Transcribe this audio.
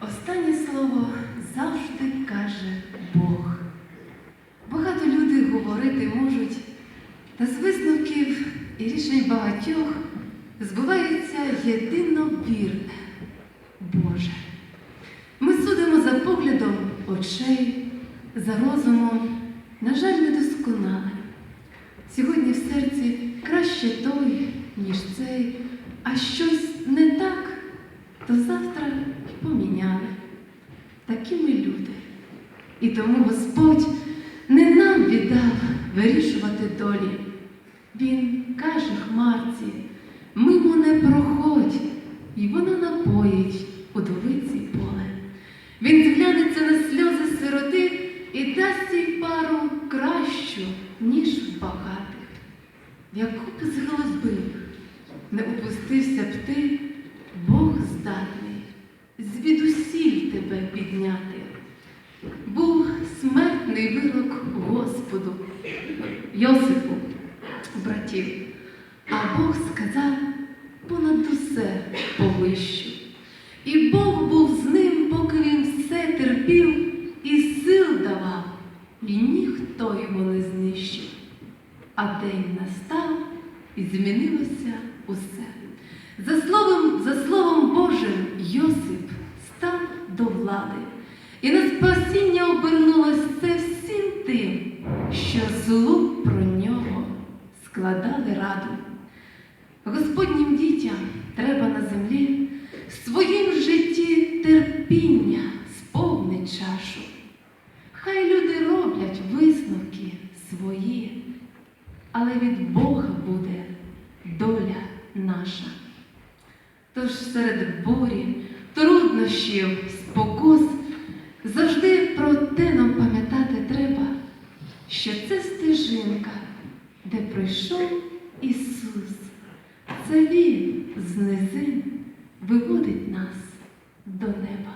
Останнє слово завжди каже Бог. Багато люди говорити можуть, та з висновків і рішень багатьох збувається єдино вірне Боже. Ми судимо за поглядом очей, за розумом, на жаль, недосконалим. Сьогодні в серці краще той, ніж цей, а щось не так, то завтра. Такі ми люди. І тому Господь не нам віддав вирішувати долі. Він каже хмарці, мимо не проходь, і вона напоїть удовиці поле. Він зглянеться на сльози сироти і дасть їй пару кращу, ніж в багатих. Яку б з глибин не опустився б ти, тебе підняти. Був смертний вирок Господу, Йосипу, братів, а Бог сказав понад усе повищу. І Бог був з ним, поки він все терпів і сил давав, і ніхто його не знищив. А день настав і змінилося усе. Влади, і на спасіння обернулось це всім тим, що злу про нього складали раду. Господнім дітям треба на землі в своїм житті терпіння сповнить чашу. Хай люди роблять висновки свої, але від Бога буде доля наша. Тож серед бурі, труднощів, що це стежинка, де пройшов Ісус. Це Він з низин виводить нас до неба.